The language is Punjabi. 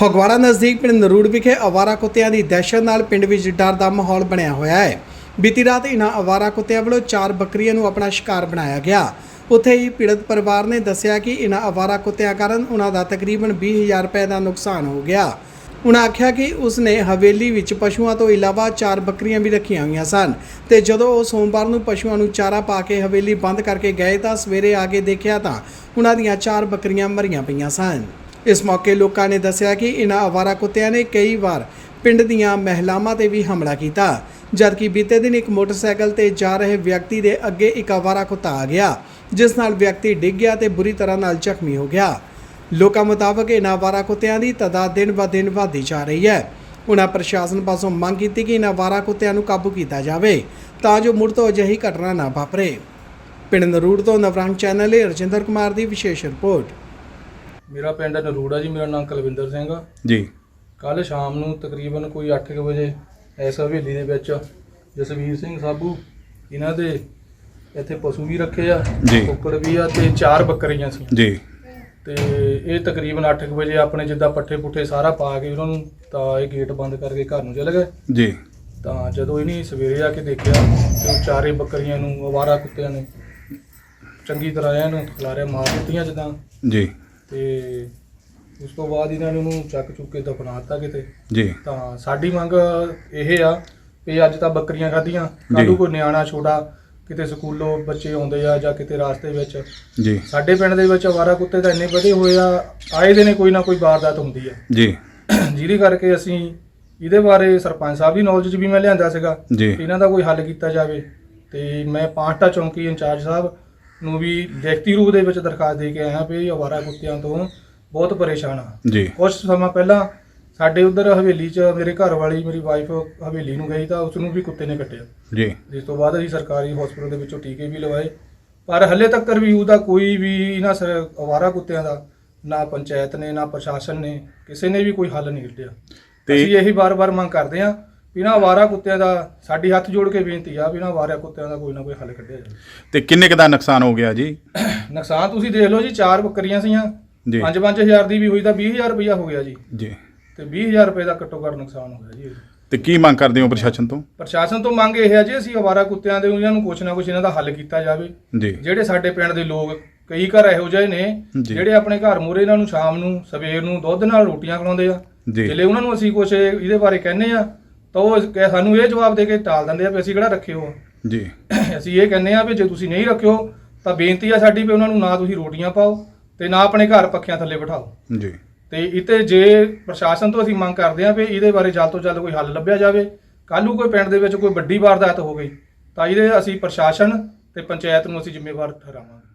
ਫਗਵਾੜਾ ਨਜ਼ਦੀਕ ਪਿੰਡ ਨਰੂੜ ਵਿਖੇ ਅਵਾਰਾ ਕੁੱਤਿਆਂ ਦੀ ਦਹਿਸ਼ਤ ਨਾਲ ਪਿੰਡ ਵਿੱਚ ਡਰ ਦਾ ਮਾਹੌਲ ਬਣਿਆ ਹੋਇਆ ਹੈ। ਬੀਤੀ ਰਾਤ ਇਹਨਾਂ ਅਵਾਰਾ ਕੁੱਤਿਆਂ ਵੱਲੋਂ ਚਾਰ ਬੱਕਰੀਆਂ ਨੂੰ ਆਪਣਾ ਸ਼ਿਕਾਰ ਬਣਾਇਆ ਗਿਆ। ਉੱਥੇ ਹੀ ਪੀੜਤ ਪਰਿਵਾਰ ਨੇ ਦੱਸਿਆ ਕਿ ਇਹਨਾਂ ਅਵਾਰਾ ਕੁੱਤਿਆਂ ਕਾਰਨ ਉਹਨਾਂ ਦਾ ਤਕਰੀਬਨ 20000 ਰੁਪਏ ਦਾ ਨੁਕਸਾਨ ਹੋ ਗਿਆ। ਉਹਨਾਂ ਆਖਿਆ ਕਿ ਉਸਨੇ ਹਵੇਲੀ ਵਿੱਚ ਪਸ਼ੂਆਂ ਤੋਂ ਇਲਾਵਾ ਚਾਰ ਬੱਕਰੀਆਂ ਵੀ ਰੱਖੀਆਂ ਹੋਈਆਂ ਸਨ ਤੇ ਜਦੋਂ ਉਹ ਸੋਮਵਾਰ ਨੂੰ ਪਸ਼ੂਆਂ ਨੂੰ ਚਾਰਾ ਪਾ ਕੇ ਹਵੇਲੀ ਬੰਦ ਕਰਕੇ ਗਏ ਤਾਂ ਸਵੇਰੇ ਆ ਕੇ ਦੇਖਿਆ ਤਾਂ ਉਹਨਾਂ ਦੀਆਂ ਚਾਰ ਬੱਕਰੀਆਂ ਮਰੀਆਂ ਪਈਆਂ ਸਨ। ਇਸ ਮੌਕੇ ਲੋਕਾਂ ਨੇ ਦੱਸਿਆ ਕਿ ਇਹਨਾਂ ਅਵਾਰਾ ਕੁੱਤਿਆਂ ਨੇ ਕਈ ਵਾਰ ਪਿੰਡ ਦੀਆਂ ਮਹਿਲਾਵਾਂ ਤੇ ਵੀ ਹਮਲਾ ਕੀਤਾ। ਜਦਕਿ ਬੀਤੇ ਦਿਨ ਇੱਕ ਮੋਟਰਸਾਈਕਲ ਤੇ ਜਾ ਰਹੇ ਵਿਅਕਤੀ ਦੇ ਅੱਗੇ ਇੱਕ ਅਵਾਰਾ ਕੁੱਤਾ ਆ ਗਿਆ, ਜਿਸ ਨਾਲ ਵਿਅਕਤੀ ਡਿੱਗ ਗਿਆ ਤੇ ਬੁਰੀ ਤਰ੍ਹਾਂ ਨਾਲ ਜ਼ਖਮੀ ਹੋ ਗਿਆ। ਲੋਕਾਂ ਮੁਤਾਬਕ ਇਹਨਾਂ ਅਵਾਰਾ ਕੁੱਤਿਆਂ ਦੀ ਤਦਾਦ ਦਿਨ ਬ ਦਿਨ ਵਧਦੀ ਜਾ ਰਹੀ ਹੈ। ਉਹਨਾਂ ਪ੍ਰਸ਼ਾਸਨ ਪਾਸੋਂ ਮੰਗ ਕੀਤੀ ਕਿ ਇਹਨਾਂ ਅਵਾਰਾ ਕੁੱਤਿਆਂ ਨੂੰ ਕਾਬੂ ਕੀਤਾ ਜਾਵੇ, ਤਾਂ ਜੋ ਮੁੜ ਤੋਂ ਅਜਿਹੀ ਘਟਨਾ ਨਾ ਵਾਪਰੇ। ਪਿੰਡ ਨਰੂੜ ਤੋਂ ਨਵਰੰਗ ਚੈਨਲ ਲਈ ਰਜਿੰਦਰ ਕੁਮਾਰ ਦੀ ਵਿਸ਼ੇਸ਼ ਰਿਪੋਰਟ। ਮੇਰਾ ਪਿੰਡ ਨਰੂੜਾ ਜੀ ਮੇਰਾ ਨਾਮ ਕੁਲਵਿੰਦਰ ਸਿੰਘ ਆ। ਜੀ। ਕੱਲ ਸ਼ਾਮ ਨੂੰ ਤਕਰੀਬਨ ਕੋਈ 8:00 ਵਜੇ ਇਸ ਹਵੇਲੀ ਦੇ ਵਿੱਚ ਜਸਵੀਰ ਸਿੰਘ ਸਾਬੂ ਇਹਨਾਂ ਦੇ ਇੱਥੇ ਪਸ਼ੂ ਵੀ ਰੱਖੇ ਆ ਜੀ। ਕੁੱਕੜ ਵੀ ਆ ਤੇ ਚਾਰ ਬੱਕਰੀਆਂ ਸੀ। ਜੀ। ਤੇ ਇਹ ਤਕਰੀਬਨ 8:00 ਵਜੇ ਆਪਣੇ ਜਿੱਦਾਂ ਪੱਠੇ ਪੁੱਠੇ ਸਾਰਾ ਪਾ ਕੇ ਉਹਨਾਂ ਨੂੰ ਤਾਂ ਇਹ ਗੇਟ ਬੰਦ ਕਰਕੇ ਘਰ ਨੂੰ ਚਲੇ ਗਏ। ਜੀ। ਤਾਂ ਜਦੋਂ ਇਹਨੇ ਸਵੇਰੇ ਆ ਕੇ ਦੇਖਿਆ ਤੇ ਉਹ ਚਾਰੇ ਬੱਕਰੀਆਂ ਨੂੰ ਅਵਾਰਾ ਕੁੱਤਿਆਂ ਨੇ ਚੰਗੀ ਤਰ੍ਹਾਂ ਇਹਨੂੰ ਖਿਲਾਰਿਆ ਮਾਰ ਦਿੱਤੀਆਂ ਜਿੱਦਾਂ। ਜੀ। ਤੇ ਉਸ ਤੋਂ ਬਾਅਦ ਇਹਨਾਂ ਨੇ ਉਹਨੂੰ ਚੱਕ ਚੁੱਕ ਕੇ ਦਫਨਾ ਦਿੱਤਾ ਕਿਤੇ। ਜੀ। ਤਾਂ ਸਾਡੀ ਮੰਗ ਇਹ ਆ ਵੀ ਅੱਜ ਤਾਂ ਬੱਕਰੀਆਂ ਖਾਧੀਆਂ ਨੂੰ ਜੀ। ਕੋਈ ਨਿਆਣਾ ਛੋਟਾ ਕਿਤੇ ਸਕੂਲੋਂ ਬੱਚੇ ਆਉਂਦੇ ਆ ਜਾਂ ਕਿਤੇ ਰਾਸਤੇ ਵਿੱਚ। ਜੀ। ਸਾਡੇ ਪਿੰਡ ਦੇ ਵਿੱਚ ਅਵਾਰਾ ਕੁੱਤੇ ਤਾਂ ਇੰਨੇ ਵਧੇ ਹੋਏ ਆ ਆਏ ਦਿਨੇ ਕੋਈ ਨਾ ਕੋਈ ਵਾਰਦਾਤ ਹੁੰਦੀ ਆ। ਜੀ। ਜਿਹਦੇ ਕਰਕੇ ਅਸੀਂ ਇਹਦੇ ਬਾਰੇ ਸਰਪੰਚ ਸਾਹਿਬ ਦੀ ਨੌਲੇਜ 'ਚ ਵੀ ਮੈਂ ਲਿਆਂਦਾ ਸੀਗਾ ਇਹਨਾਂ ਦਾ ਕੋਈ ਹੱਲ ਕੀਤਾ ਜਾਵੇ। ਤੇ ਮੈਂ ਪਾਂਟਾ ਚੌਂਕੀ ਇੰਚਾਰਜ ਸਾਹਿਬ ਨੂੰ ਵੀ ਲਿਖਤੀ ਰੂਪ ਦੇ ਵਿੱਚ ਦਰਖਾਸਤ ਦੇ ਕੇ ਆਇਆ ਵੀ ਅਵਾਰਾ ਕੁੱਤਿਆਂ ਤੋਂ ਬਹੁਤ ਪਰੇਸ਼ਾਨ ਆ ਜੀ। ਕੁਝ ਸਮਾਂ ਪਹਿਲਾਂ ਸਾਡੇ ਉਧਰ ਹਵੇਲੀ 'ਚ ਮੇਰੇ ਘਰ ਵਾਲੀ ਮੇਰੀ ਵਾਈਫ ਹਵੇਲੀ ਨੂੰ ਗਈ ਤਾਂ ਉਸ ਨੂੰ ਵੀ ਕੁੱਤੇ ਨੇ ਕੱਟਿਆ। ਜੀ। ਜਿਸ ਤੋਂ ਬਾਅਦ ਅਸੀਂ ਸਰਕਾਰੀ ਹਸਪੀਟਲ ਦੇ ਵਿੱਚੋਂ ਟੀਕੇ ਵੀ ਲਵਾਏ। ਪਰ ਹੱਲੇ ਤੱਕ ਵੀ ਉਹਦਾ ਕੋਈ ਵੀ ਇਹਨਾਂ ਅਵਾਰਾ ਕੁੱਤਿਆਂ ਦਾ ਨਾ ਪੰਚਾਇਤ ਨੇ ਨਾ ਪ੍ਰਸ਼ਾਸਨ ਨੇ ਕਿਸੇ ਨੇ ਵੀ ਕੋਈ ਹੱਲ ਨਹੀਂ ਕੱਢਿਆ। ਅਸੀਂ ਇਹੀ ਵਾਰ-ਵਾਰ ਮੰਗ ਕਰਦੇ ਹਾਂ ਵੀ ਨਾ ਅਵਾਰਾ ਕੁੱਤਿਆਂ ਦਾ ਸਾਡੀ ਹੱਥ ਜੋੜ ਕੇ ਬੇਨਤੀ ਆ ਵੀ ਨਾ ਅਵਾਰਾ ਕੁੱਤਿਆਂ ਦਾ ਕੋਈ ਨਾ ਕੋਈ ਹੱਲ ਕੱਢਿਆ ਜਾਵੇ। ਤੇ ਕਿੰਨੇ ਕੁ ਦਾ ਨੁਕਸਾਨ ਹੋ ਗਿਆ ਜੀ? ਨੁਕਸਾਨ ਤੁਸੀਂ ਦੇਖ ਲਓ ਜੀ ਚਾਰ ਬੱਕਰੀਆਂ ਸੀਆਂ। ਜੀ। 5-5000 ਦੀ ਵੀ ਹੋਈ ਤਾਂ 20000 ਰੁਪਇਆ ਹੋ ਗਿਆ ਜੀ। ਜੀ। ਤੇ 20000 ਰੁਪਏ ਦਾ ਘੱਟੋ ਘੱਟ ਨੁਕਸਾਨ ਹੋ ਗਿਆ ਜੀ। ਤੇ ਕੀ ਮੰਗ ਕਰਦੇ ਹੋ ਪ੍ਰਸ਼ਾਸਨ ਤੋਂ? ਪ੍ਰਸ਼ਾਸਨ ਤੋਂ ਮੰਗ ਇਹ ਹੈ ਜੀ ਅਸੀਂ ਅਵਾਰਾ ਕੁੱਤਿਆਂ ਦੇ ਉਹਨਾਂ ਨੂੰ ਕੁਛ ਨਾ ਕੁਛ ਇਹਨਾਂ ਦਾ ਹੱਲ ਕੀਤਾ ਜਾਵੇ। ਜੀ। ਜਿਹੜੇ ਸਾਡੇ ਪਿੰਡ ਦੇ ਲੋਕ ਕਈ ਘਰ ਇਹੋ ਜਿਹੇ ਨੇ ਜੀ। ਜਿਹੜੇ ਆਪਣੇ ਘਰ ਮੂਰੇ ਇਹਨਾਂ ਨੂੰ ਸ਼ਾਮ ਨੂੰ ਸਵੇਰ ਨੂੰ ਦੁੱਧ ਨਾਲ ਰੋਟੀਆਂ ਖਵਾਉਂਦੇ ਆ। ਜੀ। ਉਹਨਾਂ ਨੂੰ ਅਸੀਂ ਕੁਛ ਇਹਦੇ ਬਾਰੇ ਕਹਿੰਨੇ ਆ ਤਾਂ ਉਹ ਸਾਨੂੰ ਇਹ ਜਵਾਬ ਦੇ ਕੇ ਟਾਲ ਦਿੰਦੇ ਆ ਵੀ ਅਸੀਂ ਕਿਹੜਾ ਰੱਖੇ ਹੋ ਜੀ। ਅਸੀਂ ਇਹ ਕਹਿੰਨੇ ਆ ਵੀ ਜੇ ਤੁਸੀਂ ਨਹੀਂ ਰੱਖਿਓ ਤਾਂ ਬੇਨਤੀ ਆ ਸਾਡੀ ਵੀ ਉਹਨਾਂ ਨੂੰ ਨਾ ਤੁਸੀਂ ਰੋਟੀਆਂ ਪਾਓ ਤੇ ਨਾ ਆਪਣੇ ਘਰ ਪੱਖਿਆਂ ਥੱਲੇ ਬਿਠਾਓ। ਜੀ। ਤੇ ਇਤੇ ਜੇ ਪ੍ਰਸ਼ਾਸਨ ਤੋਂ ਅਸੀਂ ਮੰਗ ਕਰਦੇ ਹਾਂ ਵੀ ਇਹਦੇ ਬਾਰੇ ਜਲਦ ਤੋਂ ਜਲਦ ਕੋਈ ਹੱਲ ਲੱਭਿਆ ਜਾਵੇ ਕੱਲ੍ਹ ਨੂੰ ਕੋਈ ਪਿੰਡ ਦੇ ਵਿੱਚ ਕੋਈ ਵੱਡੀ ਵਾਰਦਾਤ ਹੋ ਗਈ ਤਾਂ ਇਹਦੇ ਅਸੀਂ ਪ੍ਰਸ਼ਾਸਨ ਤੇ ਪੰਚਾਇਤ ਨੂੰ ਅਸੀਂ ਜ਼ਿੰਮੇਵਾਰ ਠਹਿਰਾਵਾਂਗੇ।